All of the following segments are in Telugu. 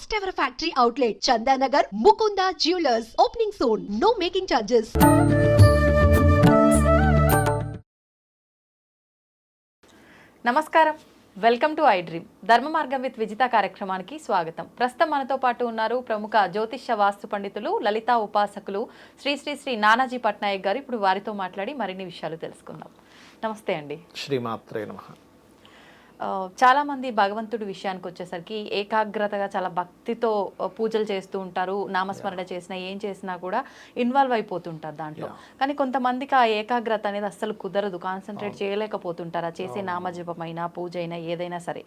First ever factory outlet, Chandanagar, Mukunda Jewelers. Opening soon. No making charges. నమస్కారం. Welcome to I dream Dharma Margam with Vijitha కార్యక్రమానికి స్వాగతం. ప్రస్తుతం మనతో పాటు ఉన్నారు ప్రముఖ జ్యోతిష్య వాస్తు పండితులు లలితా ఉపాసకులు శ్రీ శ్రీ శ్రీ నానాజీ పట్నాయక్ గారు. ఇప్పుడు వారితో మాట్లాడి మరిన్ని విషయాలు తెలుసుకుందాం. నమస్తే అండి. శ్రీమాత్రే నమ. ఆ, చాలా మంది భగవంతుడి విషయానికి వచ్చేసరికి ఏకాగ్రతగా చాలా భక్తితో పూజలు చేస్తూ ఉంటారు నామస్మరణ చేసినా ఏం చేసినా కూడా ఇన్వాల్వ్ అయిపోతుంటారు దాంట్లో. కానీ కొంతమందికి ఆ ఏకాగ్రత అనేది అస్సలు కుదరదు కాన్సన్ట్రేట్ చేయలేకపోతుంటారు. ఆ చేసే నామజపమైనా పూజ అయినా ఏదైనా సరే.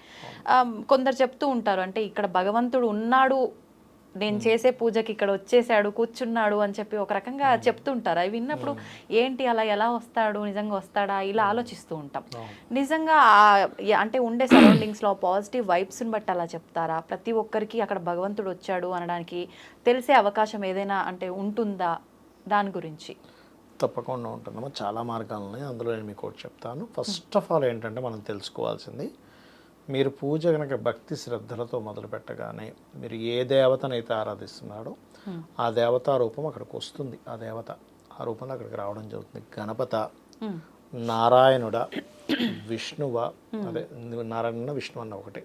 కొందరు చెప్తూ ఉంటారు అంటే ఇక్కడ భగవంతుడు ఉన్నాడు నేను చేసే పూజకి ఇక్కడ వచ్చేసాడు కూర్చున్నాడు అని చెప్పి ఒక రకంగా చెప్తుంటారు. అవి విన్నప్పుడు ఏంటి అలా ఎలా వస్తాడు నిజంగా వస్తాడా ఇలా ఆలోచిస్తూ ఉంటాం. నిజంగా అంటే ఉండే సరౌండింగ్స్లో పాజిటివ్ వైబ్స్ని బట్టి అలా చెప్తారా? ప్రతి ఒక్కరికి అక్కడ భగవంతుడు వచ్చాడు అనడానికి తెలిసే అవకాశం ఏదైనా అంటే ఉంటుందా దాని గురించి? తప్పకుండా ఉంటుందమ్మా. చాలా మార్గాలు ఉన్నాయి అందులో నేను మీకు ఒకటి చెప్తాను. ఫస్ట్ ఆఫ్ ఆల్ ఏంటంటే మనం తెలుసుకోవాల్సింది మీరు పూజ కనుక భక్తి శ్రద్ధలతో మొదలు పెట్టగానే మీరు ఏ దేవతనైతే ఆరాధిస్తున్నాడో ఆ దేవతా రూపం అక్కడికి వస్తుంది. ఆ దేవత ఆ రూపంలో అక్కడికి రావడం జరుగుతుంది. గణపత నారాయణుడ విష్ణువ అదే నారాయణ విష్ణు అన్న ఒకటి.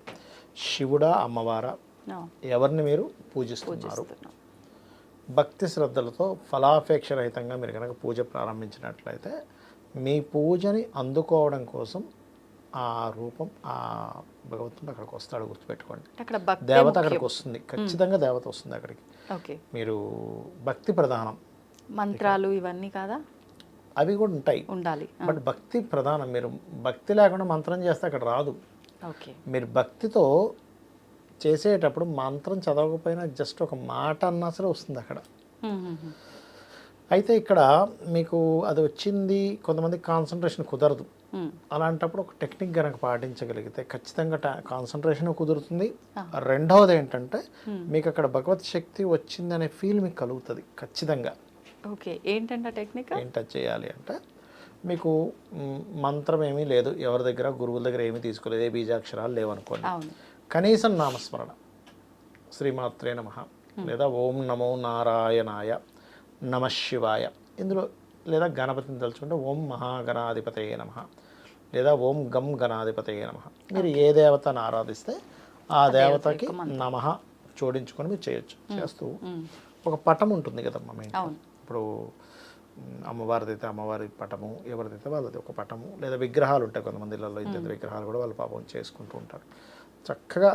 శివుడా అమ్మవారా. ఎవరిని మీరు పూజిస్తున్నారు? భక్తి శ్రద్ధలతో ఫలాపేక్ష రహితంగా మీరు కనుక పూజ ప్రారంభించినట్లయితే మీ పూజని అందుకోవడం కోసం ఆ రూపం ఆ భగవంతుడు అక్కడికి వస్తాడు గుర్తుపెట్టుకోండి. దేవత అక్కడికి వస్తుంది. ఖచ్చితంగా దేవత వస్తుంది అక్కడికి. ఓకే. మీరు భక్తి ప్రధానం. మంత్రాలు ఇవన్నీ కాదా? అవి కూడా ఉంటాయి. ఉండాలి. బట్ భక్తి ప్రధానం. మీరు భక్తి లేకుండా మంత్రం చేస్తే అక్కడ రాదు. ఓకే. మీరు భక్తితో చేసేటప్పుడు మంత్రం చదవకపోయినా జస్ట్ ఒక మాట అన్నా సరే వస్తుంది అక్కడ. అయితే ఇక్కడ మీకు అది వచ్చింది కొంతమందికి కాన్సన్ట్రేషన్ కుదరదు. అలాంటప్పుడు ఒక టెక్నిక్ కనుక పాటించగలిగితే ఖచ్చితంగా కాన్సన్ట్రేషన్ కుదురుతుంది. రెండవది ఏంటంటే మీకు అక్కడ భగవత్ శక్తి వచ్చిందనే ఫీల్ మీకు కలుగుతుంది ఖచ్చితంగా. ఓకే ఏంటంటే టెక్నిక్? ఏంటి చేయాలి అంటే మీకు మంత్రం ఏమీ లేదు. ఎవరి దగ్గర గురువుల దగ్గర ఏమీ తీసుకోలేదు. ఏ బీజాక్షరాలు లేవనుకోండి. కనీసం నామస్మరణ. శ్రీమాత్రే నమ. లేదా ఓం నమో నారాయణాయ నమ శివాయ. ఇందులో లేదా గణపతిని తలుచుకుంటే ఓం మహాగణాధిపతయే నమ. లేదా ఓం గం గణాధిపతయే నమ. మీరు ఏ దేవతను ఆరాధిస్తే ఆ దేవతకి నమ జోడించుకొని మీరు చేయొచ్చు చేస్తూ ఒక పటం ఉంటుంది కదమ్మా మీ. ఇప్పుడు అమ్మవారిదైతే అమ్మవారి పటము ఎవరిదైతే వాళ్ళది ఒక పటము లేదా విగ్రహాలు ఉంటాయి కొంతమంది ఇళ్ళల్లో ఇంత విగ్రహాలు కూడా వాళ్ళు పాపం చేసుకుంటూ ఉంటారు. చక్కగా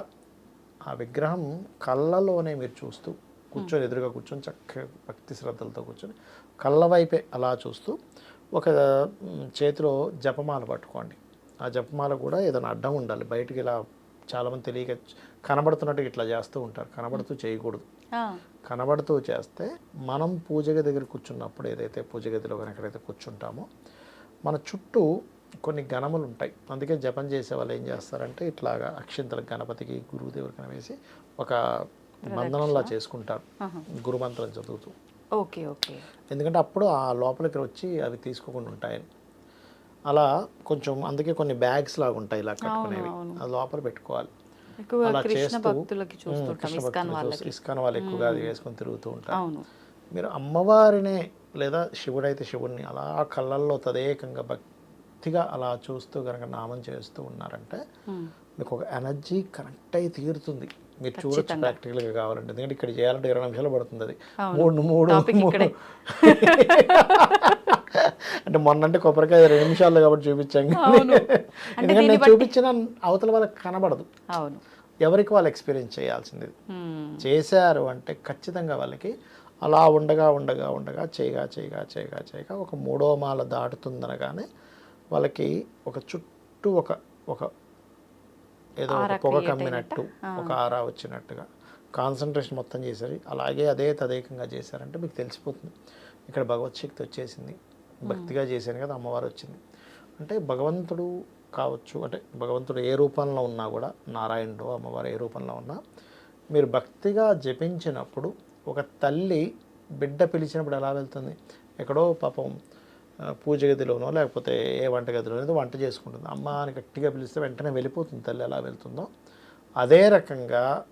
ఆ విగ్రహం కళ్ళలోనే మీరు చూస్తూ కూర్చొని ఎదురుగా కూర్చొని చక్కగా భక్తి శ్రద్ధలతో కూర్చొని కళ్ళ వైపే అలా చూస్తూ ఒక చేతిలో జపమాల పట్టుకోండి. ఆ జపమాల కూడా ఏదైనా అడ్డం ఉండాలి. బయటికి ఇలా చాలామంది తెలియక కనబడుతున్నట్టు ఇట్లా చేస్తూ ఉంటారు. కనబడుతూ చేయకూడదు. కనబడుతూ చేస్తే మనం పూజ గది దగ్గర కూర్చున్నప్పుడు ఏదైతే పూజ గదిలో ఎక్కడైతే కూర్చుంటామో మన చుట్టూ కొన్ని గణములు ఉంటాయి. అందుకే జపం చేసే వాళ్ళు ఏం చేస్తారంటే ఇట్లాగా అక్షింతల గణపతికి గురువుదేవుడికి వేసి ఒక బంధనంలా చేసుకుంటారు. గురుమంత్రం చదువుతూ. Okay okay. ఎందుకంటే అప్పుడు ఆ లోపలికి వచ్చి అవి తీసుకోకుండా ఉంటాయని అలా కొంచెం అందుకే కొన్ని బ్యాగ్స్ లాగా ఉంటాయి ఇలా కట్టుకునేవి. అది లోపల పెట్టుకోవాలి. అలా చేస్తూ ఇస్కాన్ వాళ్ళు ఎక్కువగా అది వేసుకొని తిరుగుతూ ఉంటారు. మీరు అమ్మవారినే లేదా శివుడైతే శివుడిని అలా కళ్ళల్లో తదేకంగా భక్తిగా అలా చూస్తూ కనుక నామం చేస్తూ ఉన్నారంటే మీకు ఒక ఎనర్జీ కనెక్ట్ అయి తీరుతుంది. మీరు చూడొచ్చు ప్రాక్టికల్గా కావాలంటే ఎందుకంటే ఇక్కడ చేయాలంటే ఇరవై నిమిషాలు పడుతుంది అది. మూడు మూడు మూడు- ఇక్కడే. అంటే మొన్నంటే కొబ్బరికాయ రెండు నిమిషాల్లో కాబట్టి చూపించాం. అంటే ఎందుకంటే నేను చూపించిన అవతల వాళ్ళకి కనబడదు. ఎవరికి వాళ్ళు ఎక్స్పీరియన్స్ చేయాల్సింది? చేశారు అంటే ఖచ్చితంగా వాళ్ళకి అలా ఉండగా ఉండగా ఉండగా చేయగా చేయగా చేయగా చేయగా ఒక మూడో మాల దాటుతుందనగానే వాళ్ళకి ఒక చుట్టూ ఒక ఒక ఏదో ఒక పొగ కమ్మినట్టు ఒక ఆరా వచ్చినట్టుగా. కాన్సన్ట్రేషన్ మొత్తం చేశారు. అలాగే అదే తదేకంగా చేశారంటే మీకు తెలిసిపోతుంది. ఇక్కడ భగవత్ శక్తి వచ్చేసింది. భక్తిగా చేశాను కదా అమ్మవారు వచ్చింది. అంటే భగవంతుడు కావచ్చు అంటే భగవంతుడు ఏ రూపంలో ఉన్నా కూడా నారాయణుడు అమ్మవారు ఏ రూపంలో ఉన్నా మీరు భక్తిగా జపించినప్పుడు ఒక తల్లి బిడ్డ పిలిచినప్పుడు ఎలా వెళ్తుంది? ఎక్కడో పాపం పూజ గదిలోనో లేకపోతే ఏ వంట గదిలోనో ఏదో వంట చేసుకుంటుంది. అమ్మ అని గట్టిగా పిలిస్తే వెంటనే వెళ్ళిపోతుంది తల్లి ఎలా వెళ్తుందో. అదే రకంగా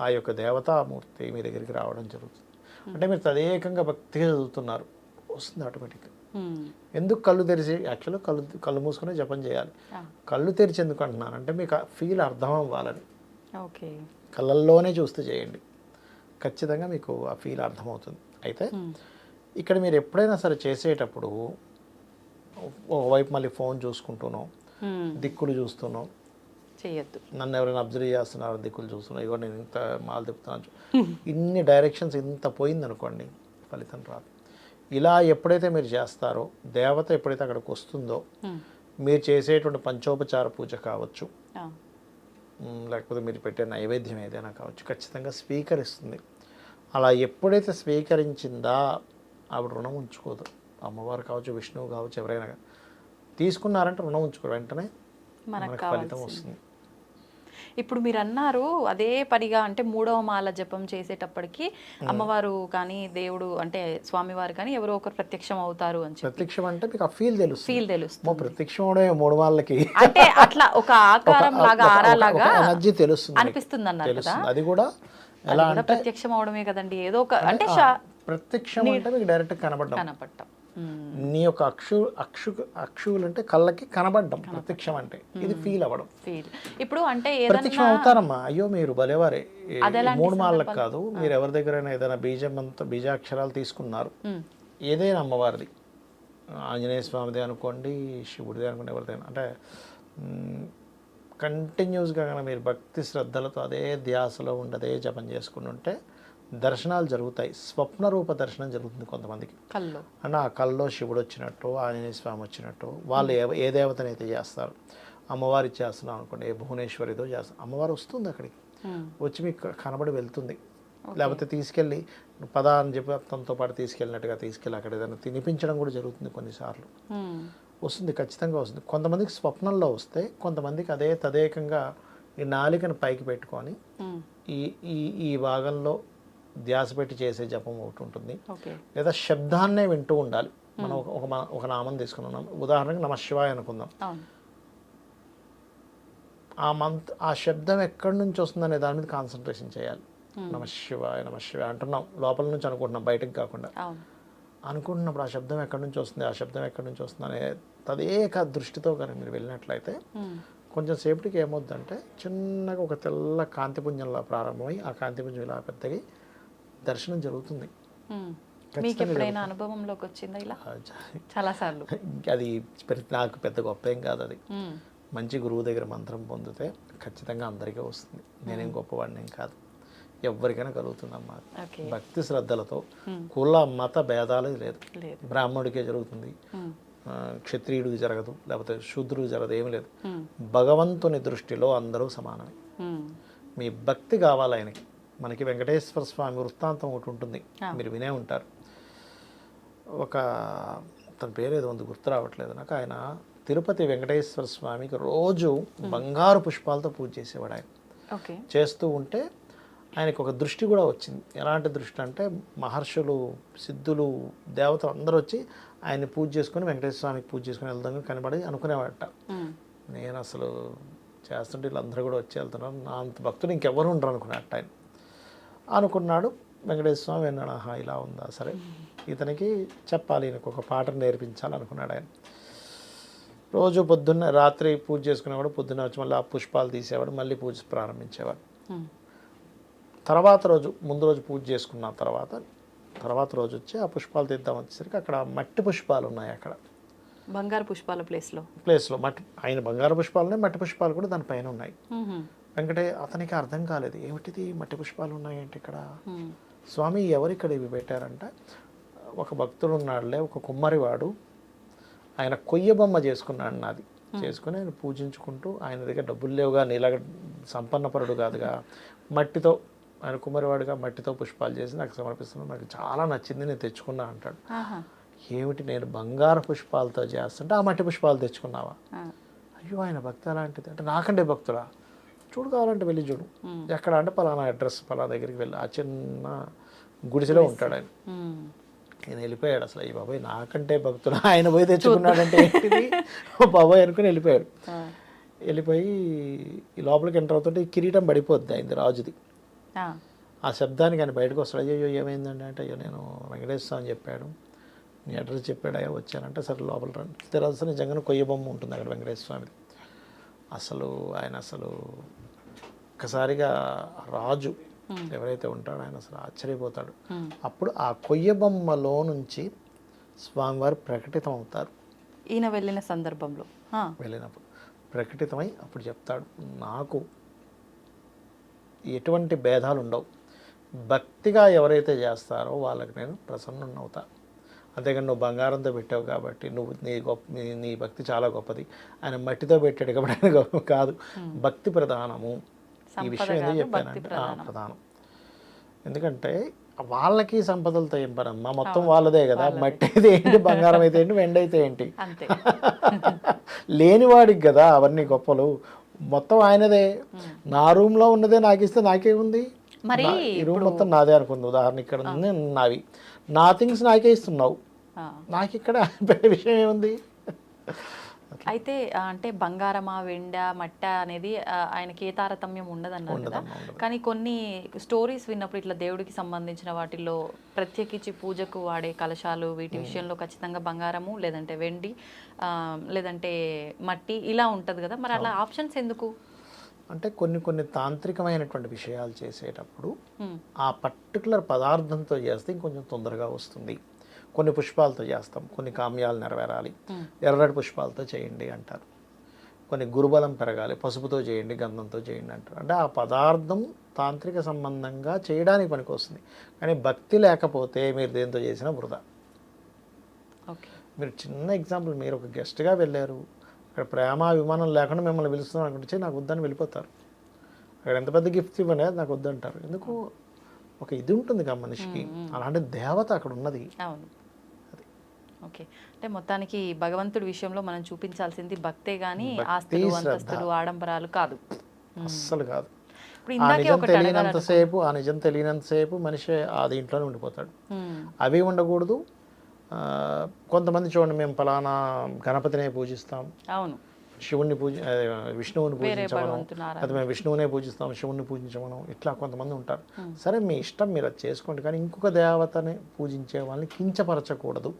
ఆ యొక్క దేవతామూర్తి మీ దగ్గరికి రావడం జరుగుతుంది. అంటే మీరు తదేకంగా భక్తిగా చదువుతున్నారు. వస్తుంది ఆటోమేటిక్గా. ఎందుకు కళ్ళు తెరిచి యాక్చువల్గా కళ్ళు కళ్ళు మూసుకునే జపం చేయాలి. కళ్ళు తెరిచి ఎందుకు అంటున్నాను అంటే మీకు ఆ ఫీల్ అర్థం అవ్వాలని ఓకే. కళ్ళల్లోనే చూస్తూ చేయండి. ఖచ్చితంగా మీకు ఆ ఫీల్ అర్థమవుతుంది. అయితే. ఇక్కడ మీరు ఎప్పుడైనా సరే చేసేటప్పుడు ఒకవైపు మళ్ళీ ఫోన్ చూసుకుంటూనో ఉమ్. దిక్కులు చూస్తూనో చెయ్యొద్దు. నన్ను ఎవరైనా అబ్జర్వ్ చేస్తున్నారు దిక్కులు చూస్తున్నారు ఇగో నేను ఇంత మాలు తిప్పుతున్నాను ఇన్ని డైరెక్షన్స్ ఇంత పోయింది అనుకోండి ఫలితం రాదు. ఇలా ఎప్పుడైతే మీరు చేస్తారో దేవత ఎప్పుడైతే అక్కడికి వస్తుందో. మీరు చేసేటువంటి పంచోపచార పూజ కావచ్చు. లేకపోతే మీరు పెట్టే నైవేద్యం ఏదైనా కావచ్చు ఖచ్చితంగా స్వీకరిస్తుంది. అలా ఎప్పుడైతే స్వీకరించిందా ఆవిడ రుణం ఉంచుకోదు. అమ్మవారు కావచ్చు విష్ణువు కావచ్చు ఎవరైనా కానీ. తీసుకున్నారంటే రుణం ఉంచుకోరు. వెంటనే మనకు ఫలితం వస్తుంది. ఇప్పుడు మీరు అన్నారు అదే పనిగా అంటే మూడవ మాల జపం చేసేటప్పటికి అమ్మవారు కానీ దేవుడు అంటే స్వామివారు కానీ ఎవరో ఒకరు ప్రత్యక్షం అవుతారు అని ప్రత్యక్షం అంటే మీకు ఆ ఫీల్ తెలుస్తుంది. ఫీల్ తెలుస్తుంది. మా ప్రత్యక్షం అవడమే మూడు వాళ్ళకి అంటే అట్లా ఒక ఆకారం లాగా ఆరా లాగా ఎనర్జీ తెలుస్తుంది. అనిపిస్తుంది అన్నారు కదా? అది కూడా ప్రత్యక్షం అవడమే కదండి. ఏదో ఒక అంటే ప్రత్యక్షం అంటే మీకు డైరెక్ట్ కనబడ్డం. ఉమ్. నీ యొక్క అక్షు అక్షు అక్షువులు అంటే కళ్ళకి కనబడ్డం ప్రత్యక్షం అంటే. ఇది ఫీల్ అవ్వడం. ఫీల్ ఇప్పుడు అంటే ప్రత్యక్షం అవుతారమ్మా. అయ్యో మీరు భలేవారే. మూడు మాలకు కాదు. మీరు ఎవరి దగ్గరైనా ఏదైనా బీజం అంతా బీజాక్షరాలు తీసుకున్నారు. ఏదైనా అమ్మవారిది. ఆంజనేయ స్వామిది అనుకోండి శివుడిది అనుకోండి ఎవరిదైనా. అంటే కంటిన్యూస్గా కనుక మీరు భక్తి శ్రద్ధలతో అదే ధ్యాసలో ఉండి అదే జపం చేసుకుని ఉంటే దర్శనాలు జరుగుతాయి. స్వప్న రూప దర్శనం జరుగుతుంది కొంతమందికి. కళ్ళు అంటే ఆ కల్లో శివుడు వచ్చినట్టు ఆంజనేయ స్వామి వచ్చినట్టు వాళ్ళు ఏ ఏ దేవతనైతే చేస్తారు. అమ్మవారి చేస్తున్నాం అనుకోండి ఏ భువనేశ్వరితో చేస్తాం అమ్మవారు వస్తుంది అక్కడికి. వచ్చి మీకు కనబడి వెళ్తుంది. లేకపోతే తీసుకెళ్ళి పదా అని చెప్పి తనతో పాటు తీసుకెళ్ళినట్టుగా తీసుకెళ్ళి అక్కడ ఏదైనా తినిపించడం కూడా జరుగుతుంది కొన్నిసార్లు. వస్తుంది ఖచ్చితంగా వస్తుంది. కొంతమందికి స్వప్నంలో వస్తే కొంతమందికి అదే తదేకంగా ఈ నాలికను పైకి పెట్టుకొని ఈ ఈ ఈ భాగంలో ధ్యాస పెట్టి చేసే జపం ఒకటి ఉంటుంది. లేదా శబ్దాన్నే వింటూ ఉండాలి. మనం ఒక ఒక నామం తీసుకున్నాం. ఉదాహరణకి నమ శివాయ అనుకుందాం. ఆ మంత్ ఆ శబ్దం ఎక్కడి నుంచి వస్తుందనే దాని మీద కాన్సన్ట్రేషన్ చేయాలి. నమ శివాయ నమ శివాయ అంటున్నాం. లోపల నుంచి అనుకుంటున్నాం బయటకు కాకుండా. అనుకుంటున్నప్పుడు ఆ శబ్దం ఎక్కడి నుంచి వస్తుంది ఆ శబ్దం ఎక్కడి నుంచి వస్తుంది అనే తదేక దృష్టితో కనుక మీరు వెళ్ళినట్లయితే కొంచెం సేపటికి ఏమవుద్దంటే చిన్నగా ఒక తెల్ల కాంతిపుంజంలా ప్రారంభమై ఆ కాంతిపుంజం ఇలా పెద్దగి దర్శనం జరుగుతుంది. మీకు ఎప్పుడైనా అనుభవంలోకి వచ్చిందా ఇలా? చాలా సార్లు అది పెద్ద- నాకు పెద్ద గొప్ప ఏం కాదు అది మంచి గురువు దగ్గర మంత్రం పొందితే ఖచ్చితంగా అందరికీ వస్తుంది. నేనేం గొప్పవాడిని ఏం కాదు. ఎవరికైనా కలుగుతుందమ్మా భక్తి శ్రద్ధలతో కుల మత భేదాలు లేదు. బ్రాహ్మణుడికే జరుగుతుంది. క్షత్రియుడికి జరగదు లేకపోతే శూద్రుడికి జరగదు ఏమీ లేదు. భగవంతుని దృష్టిలో అందరూ సమానమే. మీ భక్తి కావాలి ఆయనకి. మనకి వెంకటేశ్వర స్వామి వృత్తాంతం ఒకటి ఉంటుంది. మీరు వినే ఉంటారు. ఒక తన పేరు ఏదో ఉంది గుర్తు రావట్లేదు నాకు. ఆయన తిరుపతి వెంకటేశ్వర స్వామికి రోజు బంగారు పుష్పాలతో పూజ చేసేవాడు ఆయన. చేస్తూ ఉంటే ఆయనకు ఒక దృష్టి కూడా వచ్చింది. ఎలాంటి దృష్టి అంటే మహర్షులు సిద్ధులు దేవతలు అందరూ వచ్చి ఆయన్ని పూజ చేసుకొని వెంకటేశ్వర స్వామికి పూజ చేసుకొని వెళ్దాం కనబడి అనుకునేవాడట. నేను అసలు చేస్తుంటే వీళ్ళందరూ కూడా వచ్చి వెళ్తున్నారు. నా అంత భక్తులు ఇంకెవరు ఉండరు అనుకున్నట్టు ఆయన. అనుకున్నాడు వెంకటేశ్వర స్వామి విన్నాడు? ఆహా ఇలా ఉందా? సరే ఇతనికి చెప్పాలి ఈయనకు ఒక పాటను నేర్పించాలి అనుకున్నాడు ఆయన. రోజు పొద్దున్న రాత్రి పూజ చేసుకునేవాడు పొద్దున్న వచ్చి మళ్ళీ ఆ పుష్పాలు తీసేవాడు మళ్ళీ పూజ ప్రారంభించేవాడు. తర్వాత రోజు ముందు రోజు పూజ చేసుకున్న తర్వాత తర్వాత రోజు వచ్చి ఆ పుష్పాలు తీద్దాం వచ్చేసరికి అక్కడ మట్టి పుష్పాలు ఉన్నాయి అక్కడ. బంగారు పుష్పాల ప్లేస్లో ప్లేస్లో మట్టి ఆయన బంగారు పుష్పాలు ఉన్నాయి మట్టి పుష్పాలు కూడా దానిపైన ఉన్నాయి. వెంకటే అతనికి అర్థం కాలేదు. ఏమిటిది? మట్టి పుష్పాలు ఉన్నాయేంటి ఇక్కడ? స్వామి ఎవరు ఇక్కడ ఇవి పెట్టారంటే? ఒక భక్తుడు ఉన్నాడులే ఒక కుమ్మరివాడు. ఆయన కొయ్య బొమ్మ చేసుకున్నాడు నాది. చేసుకుని ఆయన పూజించుకుంటూ ఆయన దగ్గర డబ్బులు లేవుగా నీలాగా సంపన్నపరుడు కాదుగా. మట్టితో ఆయన కుమ్మరివాడుగా మట్టితో పుష్పాలు చేసి నాకు సమర్పిస్తున్నాను నాకు చాలా నచ్చింది నేను తెచ్చుకున్నా అంటాడు. ఏమిటి నేను బంగారు పుష్పాలతో చేస్తుంటే ఆ మట్టి పుష్పాలు తెచ్చుకున్నావా? అయ్యో ఆయన భక్తి అలాంటిది అంటే నాకంటే భక్తుడా? చూడు కావాలంటే వెళ్ళి చూడు. ఎక్కడ అంటే పలానా అడ్రస్ పలానా దగ్గరికి వెళ్ళి ఆ చిన్న గుడిసెలో ఉంటాడు ఆయన. ఆయన వెళ్ళిపోయాడు అసలు. ఈ బాబాయ్ నాకంటే భక్తుడు ఆయన పోయి తెచ్చుకున్నాడంటే ఏంటిది? బాబాయ్ అనుకుని వెళ్ళిపోయాడు. వెళ్ళిపోయి ఈ లోపలికి ఎంటర్ అవుతుంటే ఈ కిరీటం పడిపోద్ది అయింది రాజుది. ఆ, శబ్దానికి ఆయన బయటకు వస్తాడు. అయ్యో ఏమైందండి అంటే అయ్యో నేను వెంకటేశ్వర అని చెప్పాడు. నీ అడ్రస్ చెప్పాడు అయ్యా వచ్చానంటే సరే లోపల రండి. తెరవలసిన నిజంగానే కొయ్య బొమ్మ ఉంటుంది అక్కడ వెంకటేశ్వర స్వామి అసలు ఆయన అసలు ఒక్కసారిగా రాజు ఎవరైతే ఉంటాడో ఆయన అసలు ఆశ్చర్యపోతాడు. ఉమ్. అప్పుడు ఆ కొయ్య బొమ్మలో నుంచి స్వామివారు ప్రకటితం అవుతారు ఈయన వెళ్ళిన సందర్భంలో. వెళ్ళినప్పుడు ప్రకటితమై అప్పుడు చెప్తాడు నాకు ఎటువంటి భేదాలు ఉండవు భక్తిగా ఎవరైతే చేస్తారో వాళ్ళకి నేను ప్రసన్నున్నవుతా అంతేగాని నువ్వు బంగారంతో పెట్టావు కాబట్టి నువ్వు నీ గొప్ప నీ భక్తి చాలా గొప్పది. ఆయన మట్టితో పెట్టాడు కాబట్టి ఆయన గొప్ప కాదు. భక్తి ప్రధానము. ఈ విషయం భక్తి చెప్పానంటే ప్రధానం. ఎందుకంటే వాళ్ళకి సంపదలతో ఏం పనమ్మా మొత్తం వాళ్ళదే కదా. మట్టి అయితే ఏంటి బంగారం అయితే ఏంటి వెండి అయితే ఏంటి? లేనివాడికి కదా అవన్నీ గొప్పలు. మొత్తం ఆయనదే. నా రూమ్లో ఉన్నదే నాకు ఇస్తే నాకేముంది మరి నా- ఈ రూమ్ మొత్తం నాదే అనుకుంది. ఉదాహరణ ఇక్కడ ఉంది నావి. నా థింగ్స్ నాకే ఇస్తున్నావు. నాకు ఇక్కడ విషయం ఏముంది అయితే అంటే బంగారమా వెండ మట్ట అనేది ఆయనకి ఏ తారతమ్యం ఉండదన్నారు కదా. కానీ కొన్ని స్టోరీస్ విన్నప్పుడు ఇట్లా దేవుడికి సంబంధించిన వాటిల్లో ప్రత్యేకించి పూజకు వాడే కలశాలు వీటి విషయంలో ఖచ్చితంగా బంగారము లేదంటే వెండి లేదంటే మట్టి ఇలా ఉంటది కదా. మరి అలా ఆప్షన్స్ ఎందుకు? అంటే కొన్ని కొన్ని తాంత్రికమైనటువంటి విషయాలు చేసేటప్పుడు ఆ పర్టికులర్ పదార్థంతో చేస్తే ఇంకొంచెం తొందరగా వస్తుంది. కొన్ని పుష్పాలతో చేస్తాం కొన్ని కామ్యాలు నెరవేరాలి. ఎర్రటి పుష్పాలతో చేయండి అంటారు. కొన్ని గురుబలం పెరగాలి పసుపుతో చేయండి గంధంతో చేయండి అంటారు. అంటే ఆ పదార్థం తాంత్రిక సంబంధంగా చేయడానికి పనికి వస్తుంది కానీ భక్తి లేకపోతే మీరు దేంతో చేసినా వృధా. మీరు చిన్న ఎగ్జాంపుల్ మీరు ఒక గెస్ట్గా వెళ్ళారు. అక్కడ ప్రేమ అభిమానం లేకుండా మిమ్మల్ని పిలుస్తున్నాం అనుకుంటే "ఛీ, నాకు వద్దని వెళ్ళిపోతారు. అక్కడ ఎంత పెద్ద గిఫ్ట్ ఇవ్వండి నాకు వద్దంటారు. ఎందుకు? ఒక ఇది ఉంటుంది కదా మనిషికి. అలాంటి దేవత అక్కడ ఉన్నది. ఓకే. అంటే మొత్తానికి భగవంతుడి విషయంలో మనం చూపించాల్సింది భక్తే గాని భక్తి, ఆస్తులు. అంతస్తులు ఆడంబరాలు కాదు. అస్సలు కాదు. ఆ నిజం తెలియనంతసేపు ఆ నిజం తెలియనంతసేపు మనిషి ఆ దీంట్లోనే ఉండిపోతాడు. అవి ఉండకూడదు. కొంతమంది చూడండి మేము ఫలానా గణపతినే పూజిస్తాం. అవును. శివుణ్ణి పూజ విష్ణువుని పూజించమనం. అది మేము విష్ణువునే పూజిస్తాం శివుణ్ణి పూజించమనం. ఇట్లా కొంతమంది ఉంటారు. సరే మీ ఇష్టం మీరు అది చేసుకోండి. కానీ ఇంకొక దేవతని పూజించే వాళ్ళని కించపరచకూడదు.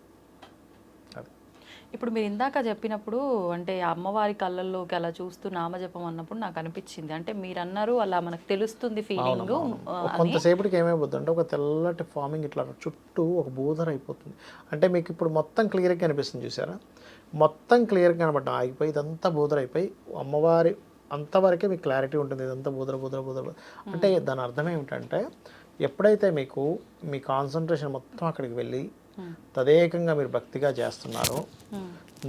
ఇప్పుడు మీరు ఇందాక చెప్పినప్పుడు అంటే అమ్మవారి కళ్ళల్లోకి అలా చూస్తూ నామజపం అన్నప్పుడు నాకు అనిపించింది. అంటే మీరు అన్నారు అలా మనకు తెలుస్తుంది ఫీలింగ్ కొంతసేపటికి ఏమైపోతుంది అంటే ఒక తెల్లటి ఫార్మింగ్ ఇట్లా చుట్టూ ఒక బూదర్ అయిపోతుంది. అంటే మీకు ఇప్పుడు మొత్తం క్లియర్గా కనిపిస్తుంది చూసారా? మొత్తం క్లియర్గా కనబడ్డం ఆగిపోయి ఇదంతా బూదర్ అయిపోయి అమ్మవారి అంతవరకే మీకు క్లారిటీ ఉంటుంది. ఇదంతా బూదర బూదర బూదర అంటే దాని అర్థం ఏమిటంటే ఎప్పుడైతే మీకు మీ కాన్సన్ట్రేషన్ మొత్తం అక్కడికి వెళ్ళి తదేకంగా మీరు భక్తిగా చేస్తున్నారో.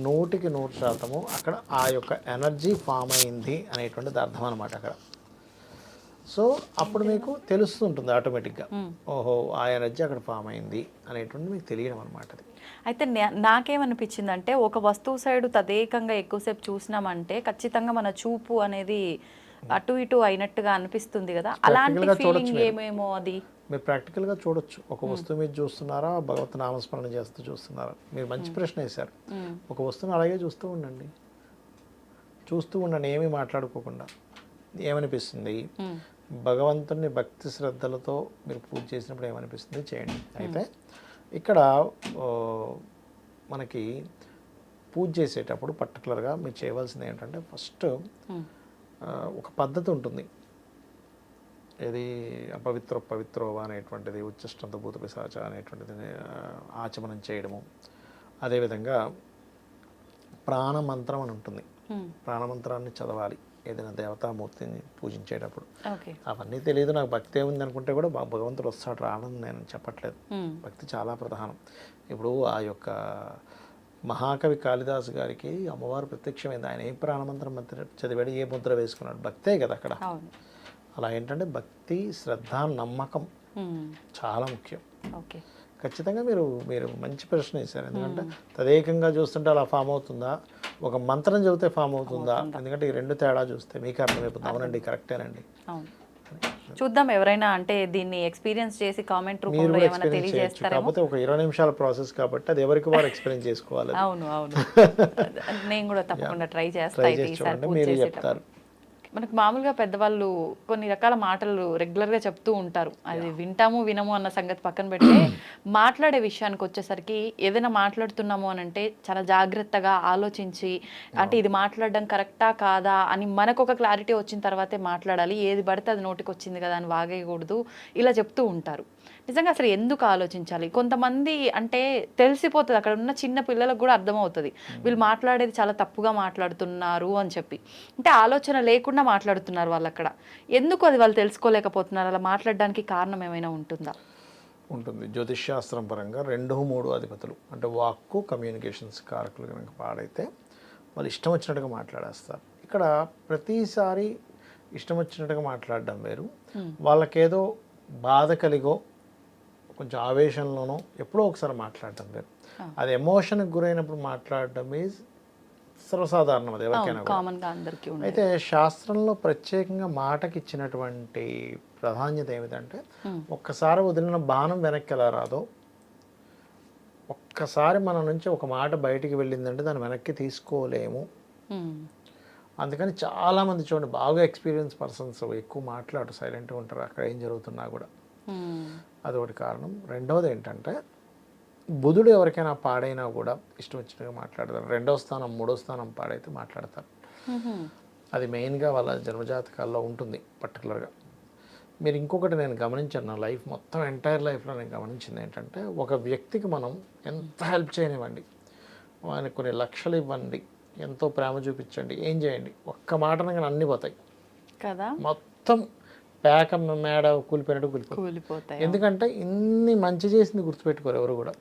నూటికి నూరు శాతము అక్కడ ఆ యొక్క ఎనర్జీ ఫామ్ అయింది అనేటువంటిది అర్థం అనమాట అక్కడ. సో అప్పుడు మీకు తెలుస్తుంటుంది ఆటోమేటిక్గా. ఓహో ఆ ఎనర్జీ అక్కడ ఫామ్ అయింది అనేటువంటి మీకు తెలియడం అనమాట అది. అయితే నాకేమనిపించింది అంటే ఒక వస్తువు సైడ్ తదేకంగా ఎక్కువసేపు చూసినామంటే ఖచ్చితంగా మన చూపు అనేది అటు ఇటు అయినట్టుగా అనిపిస్తుంది కదా. అలాంటి ఫీలింగ్. ఏమేమో అది? మీరు ప్రాక్టికల్గా చూడొచ్చు. ఒక వస్తువు మీద చూస్తున్నారా? భగవత్ నామస్మరణ చేస్తూ చూస్తున్నారా? మీరు మంచి ప్రశ్న వేశారు. ఒక వస్తువుని అలాగే చూస్తూ ఉండండి. చూస్తూ ఉండండి ఏమీ మాట్లాడుకోకుండా. ఏమనిపిస్తుంది. భగవంతుని భక్తి శ్రద్ధలతో మీరు పూజ చేసినప్పుడు ఏమనిపిస్తుంది? చేయండి. అయితే ఇక్కడ మనకి పూజ చేసేటప్పుడు పర్టికులర్గా మీరు చేయవలసింది ఏంటంటే ఫస్ట్. ఒక పద్ధతి ఉంటుంది. ఇది అపవిత్ర పవిత్రోవ అనేటువంటిది ఉచ్చష్టంత భూత పిశాచ అనేటువంటిది ఆచమనం చేయడము. అదేవిధంగా ప్రాణమంత్రం అని ఉంటుంది. ప్రాణమంత్రాన్ని చదవాలి. ఏదైనా దేవతామూర్తిని పూజించేటప్పుడు. అవన్నీ తెలియదు నాకు భక్తి ఉంది అనుకుంటే కూడా భగవంతుడు వస్తాడు రావడం నేను చెప్పట్లేదు. భక్తి చాలా ప్రధానం. ఇప్పుడు ఆ యొక్క మహాకవి కాళిదాసు గారికి అమ్మవారు ప్రత్యక్షమైంది. ఆయన ఏ ప్రాణమంత్రం మంత్ర చదివాడు ఏ ముద్ర వేసుకున్నాడు? భక్తే కదా అక్కడ. అలా ఏంటంటే భక్తి శ్రద్ధ నమ్మకం మ్మ్. చాలా ముఖ్యం. ఓకే. ఖచ్చితంగా మీరు మీరు మంచి ప్రశ్న వేశారు. ఎందుకంటే తదేకంగా చూస్తుంటే అలా ఫామ్ అవుతుందా? ఒక మంత్రం చెబితే ఫామ్ అవుతుందా? ఎందుకంటే ఈ రెండు తేడా చూస్తే మీకు అర్థమైపోతుంది. అవునండి కరెక్టేనండి. చూద్దాం ఎవరైనా అంటే దీన్ని ఎక్స్పీరియన్స్ చేసి కామెంట్ రూపంలో ఏమైనా తెలియజేస్తారేమో. కాకపోతే ఒక ఇరవై నిమిషాల ప్రాసెస్ కాబట్టి అది ఎవరికి వారు ఎక్స్పీరియన్స్ చేసుకోవాలి అవును అవును. నేను కూడా తప్పకుండా ట్రై చేస్తా ట్రై అయితే చేసి ఈసారి చూడండి పూజ మీరు చెప్తారు. మనకు మామూలుగా పెద్దవాళ్ళు కొన్ని రకాల మాటలు రెగ్యులర్గా చెప్తూ ఉంటారు. అది వింటాము వినము అన్న సంగతి పక్కన పెడితే మాట్లాడే విషయానికి వచ్చేసరికి ఏదైనా మాట్లాడుతున్నాము అని అంటే చాలా జాగ్రత్తగా ఆలోచించి అంటే ఇది మాట్లాడడం కరెక్టా కాదా అని మనకు ఒక క్లారిటీ వచ్చిన తర్వాతే మాట్లాడాలి. ఏది పడితే అది నోటికి వచ్చింది కదా అని వాగేయకూడదు. ఇలా చెప్తూ ఉంటారు. నిజంగా అసలు ఎందుకు ఆలోచించాలి? కొంతమంది అంటే తెలిసిపోతుంది అక్కడ ఉన్న చిన్న పిల్లలకు కూడా అర్థమవుతుంది. వీళ్ళు మాట్లాడేది చాలా తప్పుగా మాట్లాడుతున్నారు అని చెప్పి. అంటే ఆలోచన లేకుండా మాట్లాడుతున్నారు వాళ్ళు అక్కడ. ఎందుకు అది వాళ్ళు తెలుసుకోలేకపోతున్నారు? అలా మాట్లాడడానికి కారణం ఏమైనా ఉంటుందా? ఉంటుంది. జ్యోతిష్ శాస్త్రం పరంగా రెండు మూడు అధిపతులు. అంటే వాక్కు కమ్యూనికేషన్స్ కారకులు కనుక పాడైతే వాళ్ళు ఇష్టం వచ్చినట్టుగా మాట్లాడేస్తారు. ఇక్కడ ప్రతిసారి ఇష్టం వచ్చినట్టుగా మాట్లాడడం వేరు. వాళ్ళకేదో బాధ కలిగో కొంచెం ఆవేశంలోనో ఎప్పుడో ఒకసారి మాట్లాడడం వేరు అది ఎమోషన్కి గురైనప్పుడు మాట్లాడడం ఈజ్ సర్వసాధారణం అది ఎవరికైనా అయితే శాస్త్రంలో ప్రత్యేకంగా మాటకి ఇచ్చినటువంటి ప్రాధాన్యత ఏమిటంటే ఒక్కసారి వదిలిన బాణం వెనక్కి ఎలా రాదో ఒక్కసారి మన నుంచి ఒక మాట బయటికి వెళ్ళిందంటే దాన్ని వెనక్కి తీసుకోలేము. అందుకని చాలామంది చూడండి బాగా ఎక్స్పీరియన్స్ పర్సన్స్ ఎక్కువ మాట్లాడు సైలెంట్గా ఉంటారు అక్కడ ఏం జరుగుతున్నా కూడా. అదొకటి కారణం. రెండవది ఏంటంటే బుధుడు ఎవరికైనా పాడైనా కూడా ఇష్టం వచ్చినట్టుగా మాట్లాడతారు. రెండవ స్థానం మూడో స్థానం పాడైతే మాట్లాడతారు. అది మెయిన్గా వాళ్ళ జన్మజాతకాల్లో ఉంటుంది పర్టికులర్గా. మీరు ఇంకొకటి నేను గమనించాను నా లైఫ్ మొత్తం ఎంటైర్ లైఫ్లో నేను గమనించింది ఏంటంటే ఒక వ్యక్తికి మనం ఎంత హెల్ప్ చేయనివ్వండి ఆయనకు కొన్ని లక్షలు ఇవ్వండి ఎంతో ప్రేమ చూపించండి ఏం చేయండి ఒక్క మాట అన్నీ పోతాయి. కదా? మొత్తం పేక మేడ కూలిపోయినట్టు కూలిపోతాయి? ఎందుకంటే ఇన్ని మంచి చేసింది గుర్తుపెట్టుకోరు ఎవరు కూడా.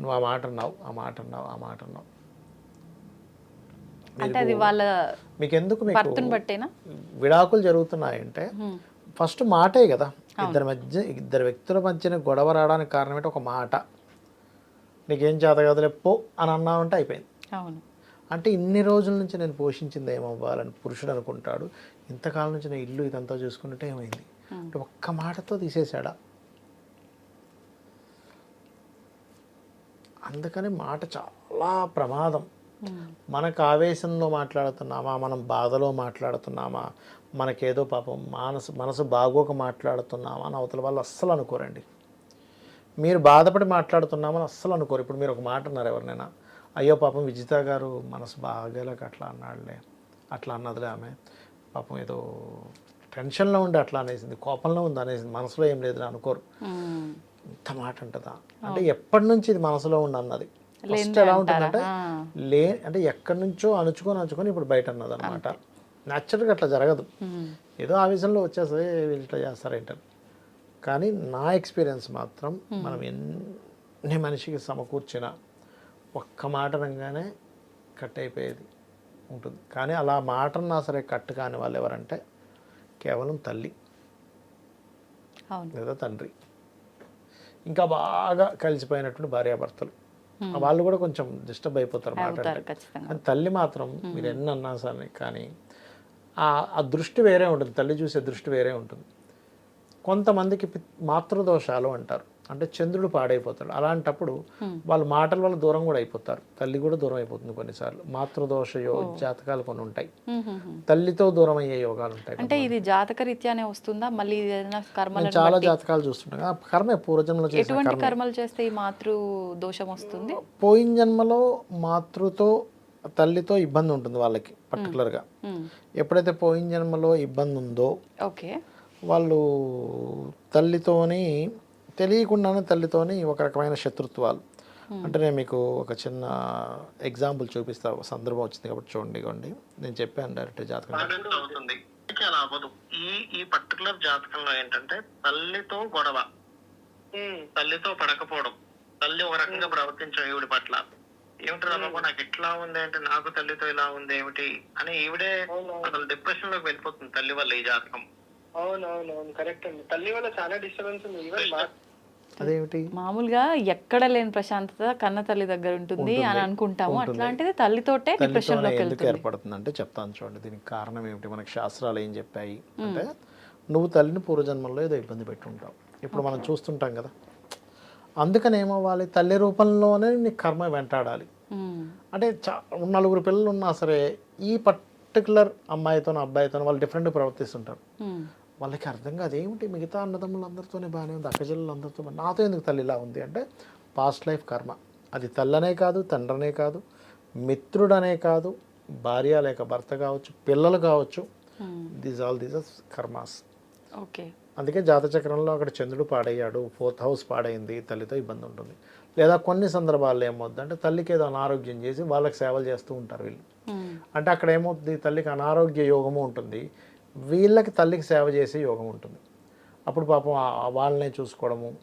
నువ్వు ఆ మాట అన్నావు ఆ మాట అన్నావు ఆ మాట అన్నావు. అంటే అది వాళ్ళ మీకు ఎందుకు బట్టేనా? విడాకులు జరుగుతున్నాయంటే ఫస్ట్ మాటే కదా. ఇద్దరి మధ్య ఇద్దరు వ్యక్తుల మధ్యన గొడవ రావడానికి కారణం ఏంటి ఒక మాట. నీకేం చేత కదలే పో అని అన్నావంటే అయిపోయింది. అవును. అంటే ఇన్ని రోజుల నుంచి నేను పోషించింది ఏమవ్వాలని పురుషుడు అనుకుంటాడు. ఇంతకాలం నుంచి నా ఇల్లు ఇదంతా చూసుకుంటే ఏమైంది? అంటే ఒక్క మాటతో తీసేశాడా? అందుకని మాట చాలా ప్రమాదం. మనకు ఆవేశంలో మాట్లాడుతున్నామా? మనం బాధలో మాట్లాడుతున్నామా? మనకేదో పాపం మనసు మనసు బాగోక మాట్లాడుతున్నామా? అని అవతల వాళ్ళు అస్సలు అనుకోరండి. మీరు బాధపడి మాట్లాడుతున్నామని అస్సలు అనుకోరు. ఇప్పుడు మీరు ఒక మాట అన్నారు ఎవరినైనా. అయ్యో పాపం విజిత గారు మనసు బాగోలేక అట్లా అన్నాడులే. అట్లా అన్నదిలే ఆమె. పాపం ఏదో టెన్షన్లో ఉండి అట్లా అనేసింది కోపంలో ఉంది అనేసింది మనసులో ఏం లేదు అనుకోరు. ఇంత మాట అంటదా? అంటే ఎప్పటి నుంచి ఇది మనసులో ఉండి అన్నది ఫస్ట్ ఎలా ఉంటుందంటే లే అంటే ఎక్కడి నుంచో అణుచుకొని అణుచుకొని ఇప్పుడు బయట అన్నది అనమాట న్యాచురల్గా అట్లా జరగదు. ఏదో ఆవేశంలో వచ్చేస్తుంది వీళ్ళు ఇట్లా చేస్తారేంటారు కానీ నా ఎక్స్పీరియన్స్ మాత్రం మనం ఎన్ని మనిషికి సమకూర్చిన ఒక్క మాట అనగానే కట్ అయిపోయేది. ఉంటుంది. కానీ అలా మాట అన్నా సరే కట్ కాని వాళ్ళు ఎవరంటే కేవలం తల్లి. లేదా తండ్రి. ఇంకా బాగా కలిసిపోయినటువంటి భార్యాభర్తలు. వాళ్ళు కూడా కొంచెం డిస్టర్బ్ అయిపోతారు మాట కానీ తల్లి మాత్రం మీరు ఎన్ని అన్నా సరే కానీ ఆ ఆ దృష్టి వేరే ఉంటుంది. తల్లి చూసే దృష్టి వేరే ఉంటుంది. కొంతమందికి మాతృదోషాలు అంటారు. అంటే చంద్రుడు పాడైపోతాడు. అలాంటప్పుడు వాళ్ళ మాటల వల్ల దూరం కూడా అయిపోతారు. తల్లి కూడా దూరం అయిపోతుంది కొన్నిసార్లు. మాతృదోష జాతకాలు కొన్ని ఉంటాయి. తల్లితో దూరం అయ్యే యోగాలు ఉంటాయి అంటే ఇది జాతక రీత్యానే వస్తుందా? మళ్ళీ ఇది ఏదైనా కర్మల నేను చాలా జాతకాలు చూస్తుంటాను. ఆ కర్మే పూర్వజన్మలో ఎటువంటి కర్మలు చేస్తే ఈ మాతృ దోషం వస్తుంది? పోయిన జన్మలో మాతృతో తల్లితో ఇబ్బంది ఉంటుంది వాళ్ళకి పర్టికులర్గా. ఉమ్. ఎప్పుడైతే పోయిన జన్మలో ఇబ్బంది ఉందో ఓకే. వాళ్ళు తల్లితోని తెలియకుండానే తల్లితోని ఒక రకమైన శత్రుత్వాలు. అంటే నేను మీకు ఒక చిన్న ఎగ్జాంపుల్ చూపిస్తా ఒక సందర్భం వచ్చింది కాబట్టి చూడండి ఇవ్వండి నేను చెప్పాను డైరెక్ట్ జాతకం. చాలా అవ్వదు. ఈ ఈ పర్టికులర్ జాతకంలో ఏంటంటే తల్లితో గొడవ. తల్లితో పడకపోవడం. తల్లి ఒక రకంగా ప్రవర్తించడం ఈవిడి పట్ల. ఏమిటి రాబాబు నాకు ఇట్లా ఉంది అంటే నాకు తల్లితో ఇలా ఉంది ఏమిటి? అని ఈవిడే అసలు డిప్రెషన్లోకి వెళ్ళిపోతుంది తల్లి వల్ల ఈ జాతకం. అవునవునవును కరెక్ట్ అండి. తల్లి వల్ల చాలా డిస్టర్బెన్స్ ఉంది. ఈవెన్ అదేమిటి? మామూలుగా ఎక్కడ లేని ప్రశాంతత కన్న తల్లి దగ్గర ఉంటుంది అని అనుకుంటాము. అట్లాంటిది తల్లితోటే డిప్రెషన్ ఎందుకు ఏర్పడుతుంది అంటే చెప్తాను చూడండి. దీనికి కారణం ఏమిటి? మనకి శాస్త్రాలు ఏం చెప్పాయి? అంటే నువ్వు తల్లిని పూర్వజన్మల్లో ఏదో ఇబ్బంది పెట్టి ఉంటావు ఇప్పుడు మనం చూస్తుంటాం కదా. అందుకని ఏమవ్వాలి తల్లి రూపంలోనే నీ కర్మ వెంటాడాలి. అంటే చా నలుగురు పిల్లలు ఉన్నా సరే ఈ పర్టికులర్ అమ్మాయితో అబ్బాయితో వాళ్ళు డిఫరెంట్ ప్రవర్తిస్తుంటారు. వాళ్ళకి అర్థం కాదు. ఏమిటి మిగతా అన్నదమ్ములు అందరితోనే బాగానే ఉంది. బాగానే- నాతో ఎందుకు తల్లి ఇలా ఉంది అంటే పాస్ట్ లైఫ్ కర్మ అది తల్లనే కాదు తండ్రనే కాదు మిత్రుడనే కాదు భార్య లేక భర్త కావచ్చు పిల్లలు కావచ్చు. These all these are karmas okay అందుకే జాతచక్రంలో అక్కడ చంద్రుడు పాడయ్యాడు. ఫోర్త్ హౌస్ పాడైంది. తల్లితో ఇబ్బంది ఉంటుంది. లేదా కొన్ని సందర్భాల్లో ఏమవుద్దంటే తల్లికి ఏదో అనారోగ్యం చేసి వాళ్ళకి సేవలు చేస్తూ ఉంటారు వీళ్ళు. ఉమ్, అంటే అక్కడ ఏమవుతుంది తల్లికి అనారోగ్య యోగము ఉంటుంది. వీళ్ళకి తల్లికి సేవ చేసే యోగం ఉంటుంది. అప్పుడు పాపం వాళ్ళనే చూసుకోవడము.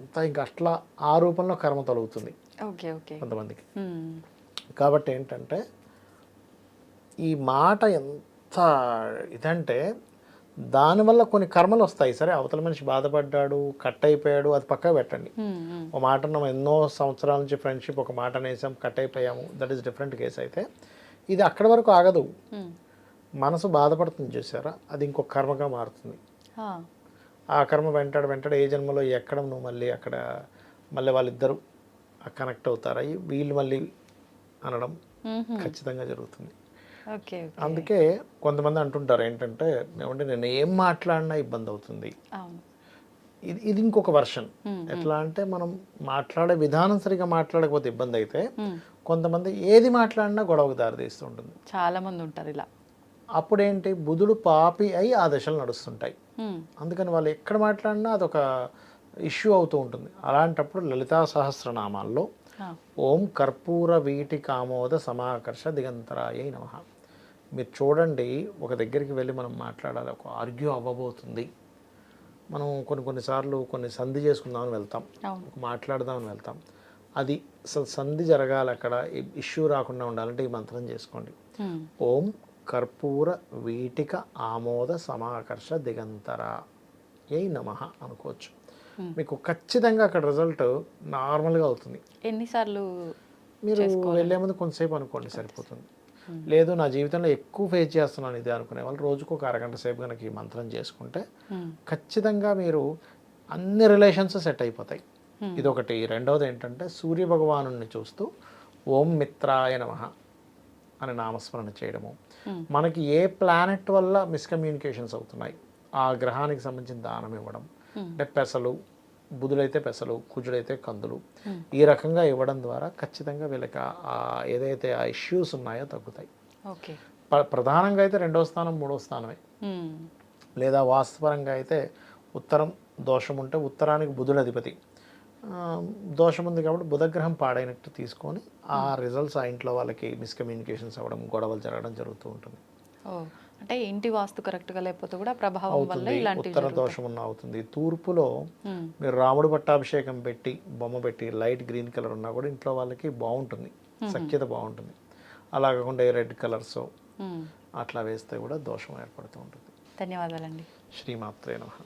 అంతా ఇంకా అట్లా ఆ రూపంలో కర్మ తొలుగుతుంది. Okay okay. కొంతమందికి. కాబట్టి ఏంటంటే ఈ మాట ఎంత ఇదంటే దానివల్ల కొన్ని కర్మలు వస్తాయి. సరే అవతల మనిషి బాధపడ్డాడు కట్ అయిపోయాడు అది పక్కకు పెట్టండి. ఒక మాట అన్నాం ఎన్నో సంవత్సరాల నుంచి ఫ్రెండ్షిప్ ఒక మాట అనేసాం కట్ అయిపోయాము. దట్ ఈస్ డిఫరెంట్ కేసు అయితే. ఇది అక్కడి వరకు ఆగదు. మనసు బాధపడుతుంది చూసారా? అది ఇంకొక కర్మగా మారుతుంది. ఆ, కర్మ వెంటాడు వెంటాడు ఏ జన్మలో ఎక్కడ నువ్వు మళ్ళీ అక్కడ మళ్ళీ వాళ్ళిద్దరూ కనెక్ట్ అవుతారు? వీళ్ళు మళ్ళీ అనడం ఖచ్చితంగా జరుగుతుంది. అందుకే కొంతమంది అంటుంటారు ఏంటంటే ఏమంటే నేను ఏం మాట్లాడినా ఇబ్బంది అవుతుంది. ఇది ఇది ఇంకొక వర్షన్. ఎట్లా అంటే మనం మాట్లాడే విధానం సరిగా మాట్లాడకపోతే ఇబ్బంది అయితే కొంతమంది ఏది మాట్లాడినా గొడవకు దారితీస్తూ ఉంటుంది. చాలా మంది ఉంటారు ఇలా. అప్పుడేంటి? బుధుడు పాపి అయి ఆ దశలు నడుస్తుంటాయి. అందుకని వాళ్ళు ఎక్కడ మాట్లాడినా అదొక ఇష్యూ అవుతూ ఉంటుంది. అలాంటప్పుడు లలితా సహస్రనామాల్లో ఓం కర్పూర వీటి కామోద సమాకర్ష దిగంతరాయ నమ. మీరు చూడండి ఒక దగ్గరికి వెళ్ళి మనం మాట్లాడాలి. ఒక ఆర్గ్యూ అవ్వబోతుంది. మనం కొన్ని కొన్నిసార్లు కొన్ని సంధి చేసుకుందామని వెళ్తాం. మాట్లాడదామని వెళ్తాం. అది సంధి జరగాలి అక్కడ. ఇష్యూ రాకుండా ఉండాలంటే ఈ మంత్రం చేసుకోండి. ఓం కర్పూర వీటిక ఆమోద సమాకర్ష దిగంతర. ఏ నమ అనుకోవచ్చు. మీకు ఖచ్చితంగా అక్కడ రిజల్ట్ నార్మల్గా అవుతుంది. ఎన్నిసార్లు మీరు వెళ్ళే ముందు కొంతసేపు అనుకోండి సరిపోతుంది. లేదు నా జీవితంలో ఎక్కువ ఫేస్ చేస్తున్నాను ఇది అనుకునే వాళ్ళు రోజుకు ఒక అరగంట సేపు కనుక ఈ మంత్రం చేసుకుంటే ఖచ్చితంగా మీరు అన్ని రిలేషన్స్ సెట్ అయిపోతాయి. ఇది ఒకటి రెండవది ఏంటంటే సూర్య భగవాను చూస్తూ ఓం మిత్రాయ నమ అని నామస్మరణ చేయడము. మనకి ఏ ప్లానెట్ వల్ల మిస్కమ్యూనికేషన్స్ అవుతున్నాయి? ఆ గ్రహానికి సంబంధించిన దానం ఇవ్వడం అంటే పెసలు బుధుడైతే పెసలు కుజుడైతే కందులు ఈ రకంగా ఇవ్వడం ద్వారా ఖచ్చితంగా వీళ్ళకి ఏదైతే ఆ ఇష్యూస్ ఉన్నాయో తగ్గుతాయి. ప్రధానంగా అయితే రెండో స్థానం మూడో స్థానమే. ఉమ్, లేదా వాస్తుపరంగా అయితే ఉత్తరం దోషం ఉంటే ఉత్తరానికి బుధుడు అధిపతి. దోషం ఉంది కాబట్టి బుధగ్రహం పాడైనట్టు తీసుకొని ఆ రిజల్ట్స్ ఆ ఇంట్లో వాళ్ళకి మిస్కమ్యూనికేషన్స్ అవ్వడం గొడవలు జరగడం జరుగుతూ ఉంటుంది. అంటే ఇంటి వాస్తు కరెక్ట్గా లేకపోతే కూడా ప్రభావం వల్ల ఇలాంటివి ఉత్తర. దోషం ఉన్న అవుతుంది. తూర్పులో ఉమ్, మీరు రాముడు పట్టాభిషేకం పెట్టి బొమ్మ పెట్టి లైట్ గ్రీన్ కలర్ ఉన్నా కూడా ఇంట్లో వాళ్ళకి బాగుంటుంది. సఖ్యత బాగుంటుంది. అలా కాకుండా రెడ్ కలర్స్. అట్లా వేస్తే కూడా దోషం ఏర్పడుతూ ఉంటుంది. ధన్యవాదాలండి. శ్రీమాత్రే నమః.